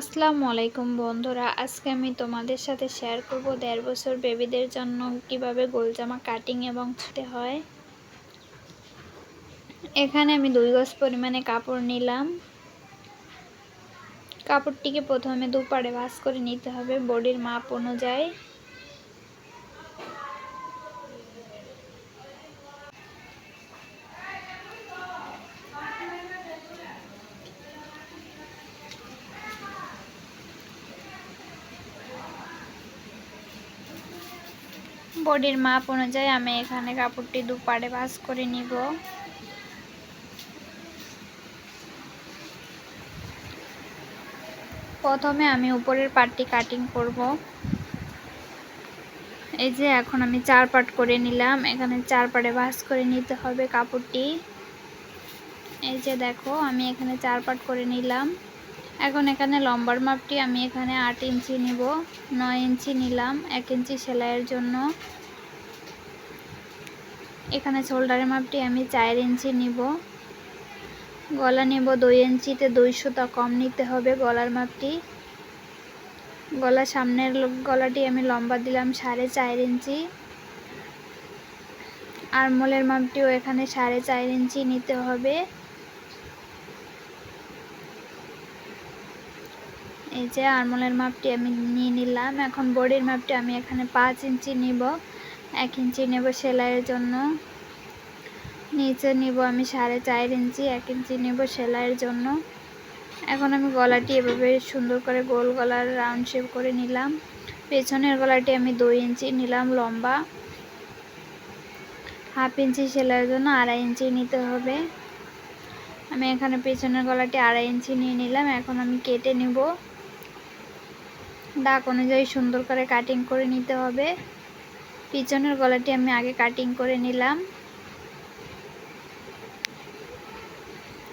আসসালামু আলাইকুম বন্ধুরা, আজকে আমি তোমাদের সাথে শেয়ার করব দেড় বছর বেবিদের জন্য কীভাবে গোলজামা কাটিং এবং ছুটে হয়। এখানে আমি দুই গজ পরিমাণে কাপড় নিলাম। কাপড়টিকে প্রথমে দুপাড়ে ভাস করে নিতে হবে বডির মাপ অনুযায়ী। বডির মাপ অনুযায়ী আমি এখানে কাপড়টি দুপাড়ে ভাঁজ করে নিব। প্রথমে আমি উপরের পাটটি কাটিং করব। এই যে এখন আমি চার পাট করে নিলাম, এখানে চার পাটে ভাঁজ করে নিতে হবে কাপড়টি। এই যে দেখো, আমি এখানে চার পাট করে নিলাম। এখন এখানে লম্বার মাপটি আমি এখানে আট ইঞ্চি নিব, নয় ইঞ্চি নিলাম, এক ইঞ্চি সেলাইয়ের জন্য। এখানে শোল্ডারের মাপটি আমি চার ইঞ্চি নিব। গলা নেব দুই ইঞ্চিতে দুই সুতা কম নিতে হবে গলার মাপটি। গলা সামনের গলাটি আমি লম্বা দিলাম সাড়ে চার ইঞ্চি। আর মোলের মাপটিও এখানে সাড়ে চার ইঞ্চি নিতে হবে। এই যে আরমোলের মাপটি আমি নিয়ে নিলাম। এখন বডির মাপটি আমি এখানে পাঁচ ইঞ্চি নিব। এক ইঞ্চি নেব সেলাইয়ের জন্য। নিচে নিব আমি সাড়ে চার ইঞ্চি, এক ইঞ্চি নেব সেলাইয়ের জন্য। এখন আমি গলাটি এভাবে সুন্দর করে গোল গলার রাউন্ড শেপ করে নিলাম। পেছনের গলাটি আমি দুই ইঞ্চি নিলাম লম্বা। হাফ ইঞ্চি সেলাইয়ের জন্য আড়াই ইঞ্চি নিতে হবে। আমি এখানে পেছনের গলাটি আড়াই ইঞ্চি নিয়ে নিলাম। এখন আমি কেটে নেব। দাগ অনুযায়ী সুন্দর করে কাটিং করে নিতে হবে। পিছনের গলাটি আমি আগে কাটিং করে নিলাম।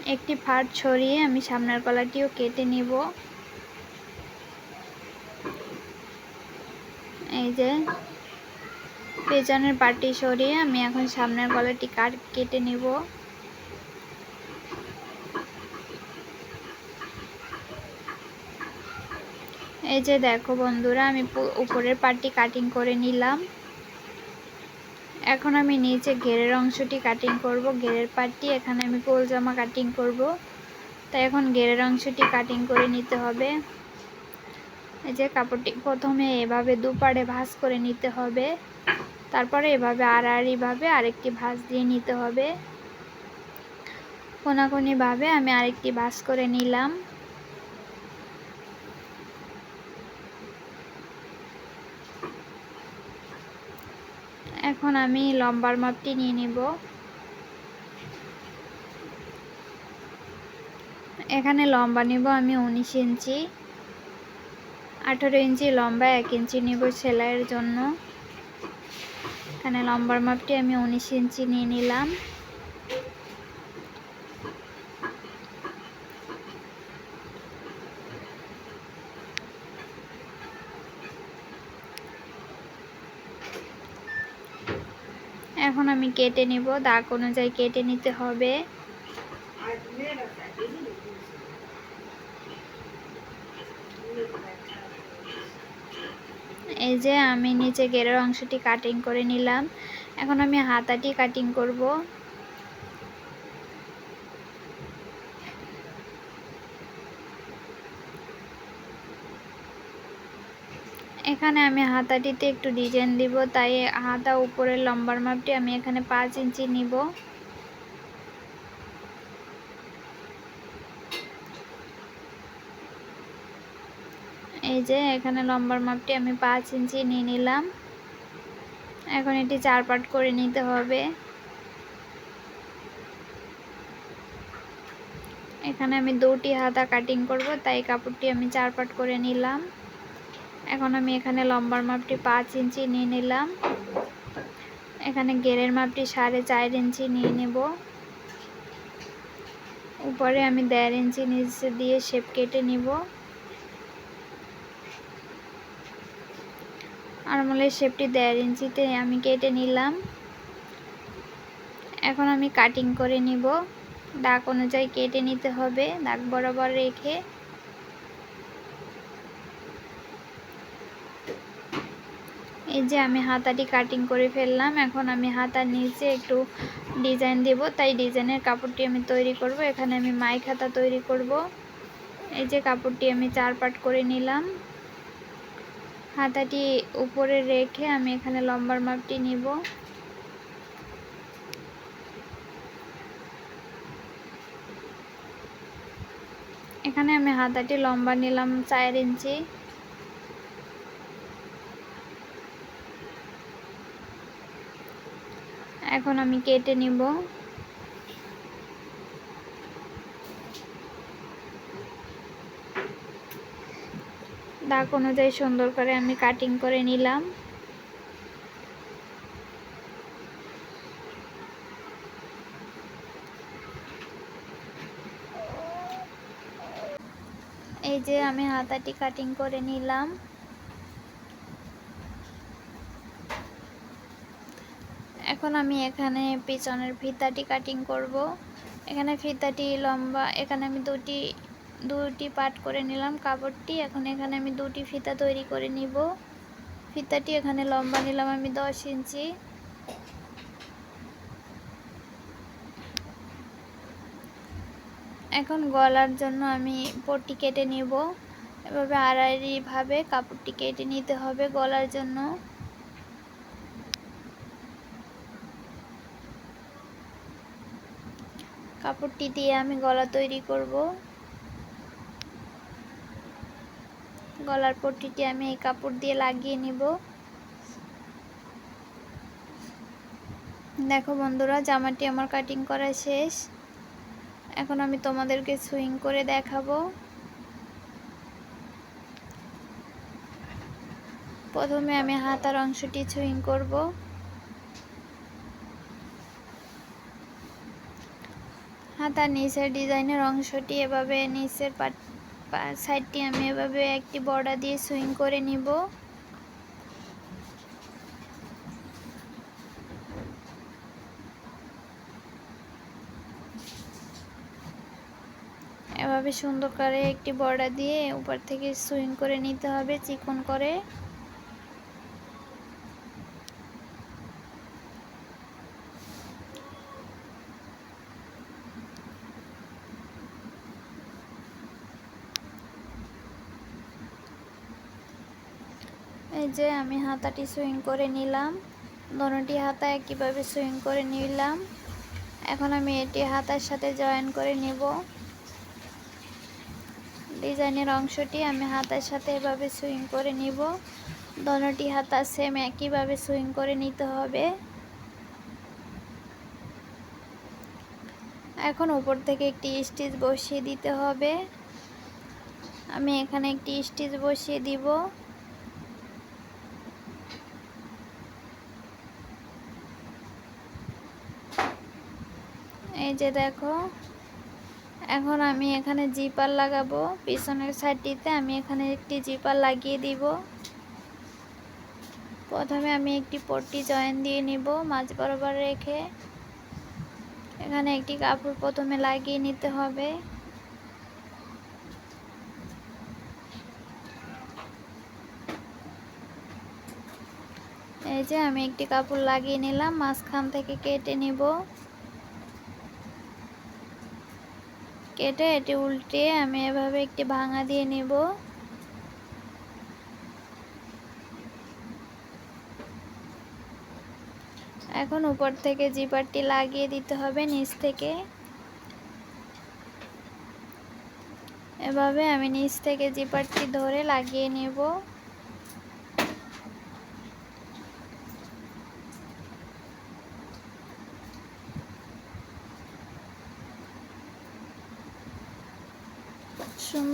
একটি ফাট ছড়িয়ে আমি সামনের গলাটিও কেটে নিব। এই যে, পেছনের পাটি সরিয়ে আমি এখন সামনের গলাটি কাট কেটে নিব। এই যে দেখো বন্ধুরা, আমি উপরের পাটটি কাটিং করে নিলাম। এখন আমি নিচে ঘেরের অংশটি কাটিং করব। ঘেরের পাটটি, এখানে আমি গোল জামা কাটিং করব। তাই এখন ঘেরের অংশটি কাটিং করে নিতে হবে। এই যে কাপড়টি প্রথমে এভাবে দুপাড়ে ভাঁজ করে নিতে হবে। তারপরে এভাবে আড়াআড়িভাবে আরেকটি ভাঁজ দিয়ে নিতে হবে। কোনাকুনিভাবে আমি আরেকটি ভাঁজ করে নিলাম। এখন আমি লম্বার মাপটি নিয়ে নিব। এখানে লম্বা নিব আমি উনিশ ইঞ্চি। আঠেরো ইঞ্চি লম্বা, এক ইঞ্চি নিব সেলাইয়ের জন্য। এখানে লম্বার মাপটি আমি উনিশ ইঞ্চি নিয়ে নিলাম এখন আমি কেটে নেব, দাগ অনুযায়ী কেটে নিতে হবে। এই যে আমি নিচে গেরের অংশটি কাটিং করে নিলাম। এখন আমি হাতাটি কাটিং করব। এখানে আমি হাতাটিতে একটু ডিজাইন দিব, তাই হাতা উপরের লম্বার মাপটি আমি এখানে পাঁচ ইঞ্চি নিব। এই যে এখানে লম্বার মাপটি আমি পাঁচ ইঞ্চি নিয়ে নিলাম। এখন এটি চার পাট করে নিতে হবে। এখানে আমি দুটি হাতা কাটিং করব, তাই কাপড়টি আমি চার পাট করে নিলাম। এখন আমি এখানে লম্বার মাপটি পাঁচ ইঞ্চি নিয়ে নিলাম। এখানে গেরের মাপটি সাড়ে চার ইঞ্চি নিয়ে নেব। উপরে আমি দেড় ইঞ্চি নিচে দিয়ে শেপ কেটে নিব। আরমোলের শেপটি দেড় ইঞ্চিতে আমি কেটে নিলাম। এখন আমি কাটিং করে নিব। দাগ অনুযায়ী কেটে নিতে হবে, দাগ বরাবর রেখে এই যে আমি হাতাটি কাটিং করে ফেললাম, এখন আমি হাতার নিচে একটু ডিজাইন দেব। তাই ডিজাইনের কাপড়টি আমি তৈরি করব। এখানে আমি মাইক হাতা তৈরি করব। এই যে কাপড়টি আমি চার পাট করে নিলাম। হাতাটি উপরে রেখে আমি এখানে লম্বার মাপটি নিব। এখানে আমি হাতাটি লম্বা নিলাম চার ইঞ্চি। এখন আমি কেটে নিব। দাগ অনুযায়ী সুন্দর করে আমি কাটিং করে নিলাম। এই যে আমি হাতাটি কাটিং করে নিলাম। এখন আমি এখানে পিছনের ফিতাটি কাটিং করব। এখানে ফিতাটি লম্বা, এখানে আমি দুটি দুটি পাট করে নিলাম কাপড়টি। এখন এখানে আমি দুটি ফিতা তৈরি করে নিব। ফিতাটি এখানে লম্বা নিলাম আমি দশ ইঞ্চি। এখন গলার জন্য আমি পট্টি কেটে নিব। এভাবে আড়াআড়িভাবে কাপড়টি কেটে নিতে হবে গলার জন্য। কাপড়টি দিয়ে আমি গলা তৈরি করব। গলার পট্টিটি আমি এই কাপড় দিয়ে লাগিয়ে নিব। দেখো বন্ধুরা, জামাটি আমার কাটিং করা শেষ। এখন আমি তোমাদেরকে সুইং করে দেখাবো। প্রথমে আমি হাতার অংশটি সুইং করব। হাতার নিচের ডিজাইনের অংশটি এভাবে, নিচের পাট সাইডটি আমি এভাবে একটি বর্ডার দিয়ে সুইং করে নিব। এভাবে সুন্দর করে একটি বর্ডার দিয়ে উপর থেকে সুইং করে নিতে হবে, চিকন করে এই যে আমি হাতাটি সুইং করে নিলাম। দোনোটি হাতা একইভাবে সুইং করে নিলাম। এখন আমি এটি হাতার সাথে জয়েন করে নিব। ডিজাইনের অংশটি আমি হাতার সাথে এভাবে সুইং করে নিব। দোনোটি হাতা সেম একইভাবে সুইং করে নিতে হবে। এখন উপর থেকে একটি স্টিচ বসিয়ে দিতে হবে। আমি এখানে একটি স্টিচ বসিয়ে দিব। এই যে দেখো, এখন আমি এখানে জিপার লাগাবো। পিছনের সাইডটিতে আমি এখানে একটি জিপার লাগিয়ে দিব। প্রথমে আমি একটি পট্টি জয়েন দিয়ে নিব মাঝ বরাবর রেখে। এখানে একটি কাপড় প্রথমে লাগিয়ে নিতে হবে। এই যে আমি একটি কাপড় লাগিয়ে নিলাম, মাঝখান থেকে কেটে নিব। কেটে এটি উল্টে আমি এভাবে একটি ভাঙা দিয়ে নিব। এখন উপর থেকে জিপারটি লাগিয়ে দিতে হবে নিচ থেকে। এভাবে আমি নিচ থেকে জিপারটি ধরে লাগিয়ে নেব।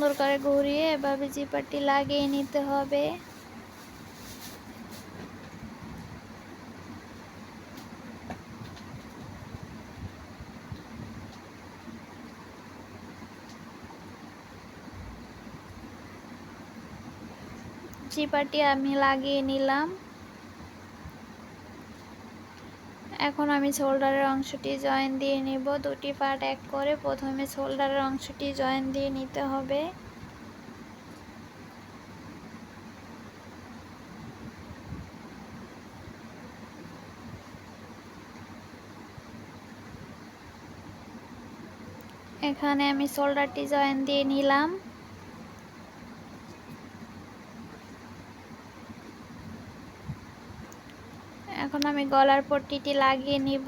সুন্দর করে ঘুরিয়ে এভাবে জিপারটি লাগিয়ে নিতে হবে। চিপাটি আমি লাগিয়ে নিলাম। এখন আমি শোল্ডারের অংশটি জয়েন দিয়ে নিব। দুটি পার্ট এক করে প্রথমে শোল্ডারের অংশটি জয়েন দিয়ে নিতে হবে। এখানে আমি শোল্ডারটি জয়েন দিয়ে নিলাম। গলার পট্টিটি লাগিয়ে নিব।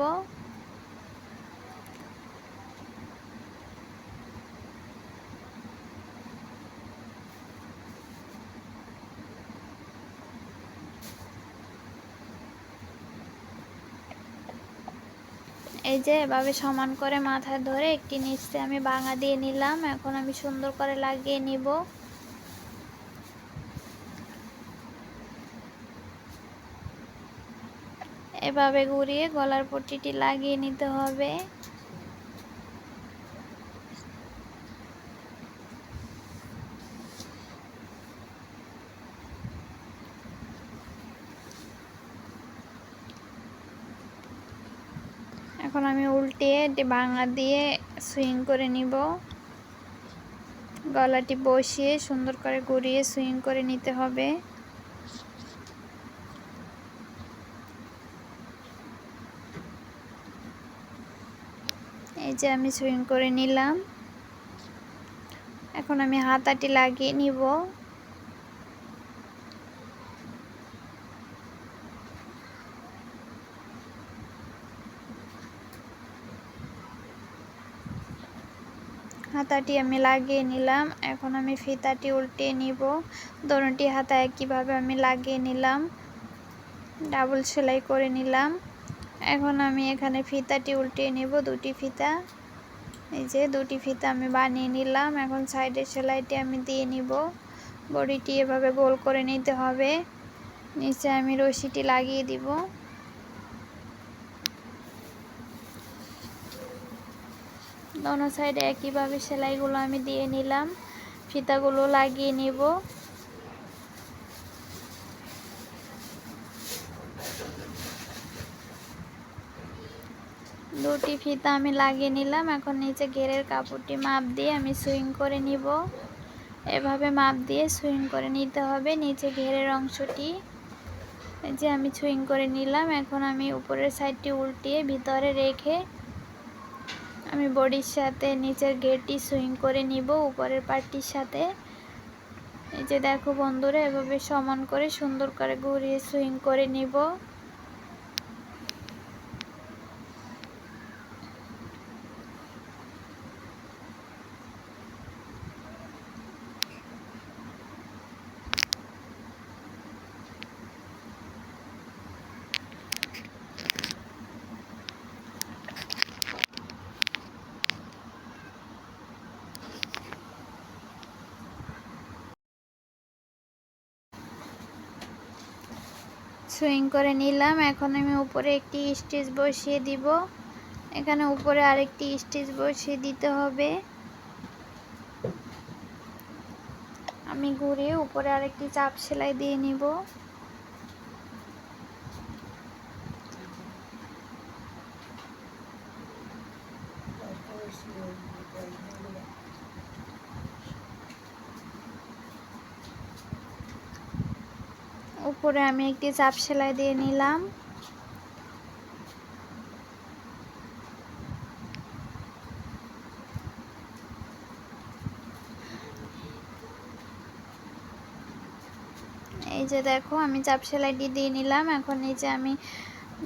এই যে এভাবে সমান করে মাথায় ধরে একটি নিচে আমি ভাঙা দিয়ে নিলাম। এখন আমি সুন্দর করে লাগিয়ে নিব। এভাবে ঘুরিয়ে গলার পট্টিটি লাগিয়ে নিতে হবে। এখন আমি উল্টিয়ে বাংলা দিয়ে সুইং করে নিব। গলাটি বসিয়ে সুন্দর করে ঘুরিয়ে সুইং করে নিতে হবে। যে আমি সুইং করে নিলাম। এখন আমি হাতাটি লাগিয়ে নিব। হাতাটি আমি লাগিয়ে নিলাম। এখন আমি ফিতাটি উল্টিয়ে নিব। দোনোটি হাতা একইভাবে আমি লাগিয়ে নিলাম। ডাবল সেলাই করে নিলাম। এখন আমি এখানে ফিতাটি উল্টিয়ে নিব, দুটি ফিতা। এই যে দুটি ফিতা আমি বানিয়ে নিলাম। এখন সাইডের সেলাইটি আমি দিয়ে নিব। বডিটি এভাবে গোল করে নিতে হবে। নিচে আমি রশিটি লাগিয়ে দিব। দোনো সাইডে একইভাবে সেলাইগুলো আমি দিয়ে নিলাম। ফিতাগুলো লাগিয়ে নিব। দুটি ফিতা আমি লাগিয়ে নিলাম। এখন নিচে ঘেরের কাপড়টি মাপ দিয়ে আমি সুইং করে নিব। এভাবে মাপ দিয়ে সুইং করে নিতে হবে। নিচে ঘেরের অংশটি যে আমি সুইং করে নিলাম। এখন আমি উপরের সাইডটি উল্টিয়ে ভিতরে রেখে আমি বডির সাথে নিচের গেটটি সুইং করে নিব উপরের পার্টির সাথে। এই যে দেখো বন্ধুরা, এভাবে সমান করে সুন্দর করে ঘুরিয়ে সুইং করে নিব। সুইং করে নিলাম। এখন আমি উপরে একটি স্টিচ বসিয়ে দিব। এখানে উপরে আরেকটি স্টিচ বসিয়ে দিতে হবে। আমি ঘুরে উপরে আরেকটি চাপ সেলাই দিয়ে নিব। উপরে আমি একটি চাপ সেলাই দিয়ে নিলাম। এই যে দেখো, আমি চাপ সেলাইটি দিয়ে নিলাম। এখন নিচে আমি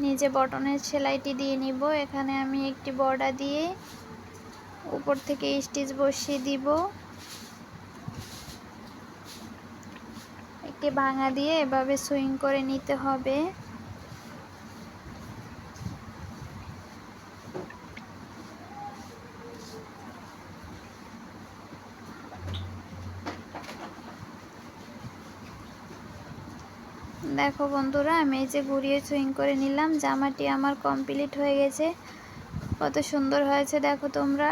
নিজে বটনের সেলাইটি দিয়ে নিব। এখানে আমি একটি বর্ডার দিয়ে উপর থেকে স্টিচ বসিয়ে দিব। একটি ভাঙা দিয়ে এভাবে সুইং করে নিতে হবে। দেখো বন্ধুরা, আমি এই যে ঘুরিয়ে সুইং করে নিলাম, জামাটি আমার কমপ্লিট হয়ে গেছে। কত সুন্দর হয়েছে, দেখো তোমরা।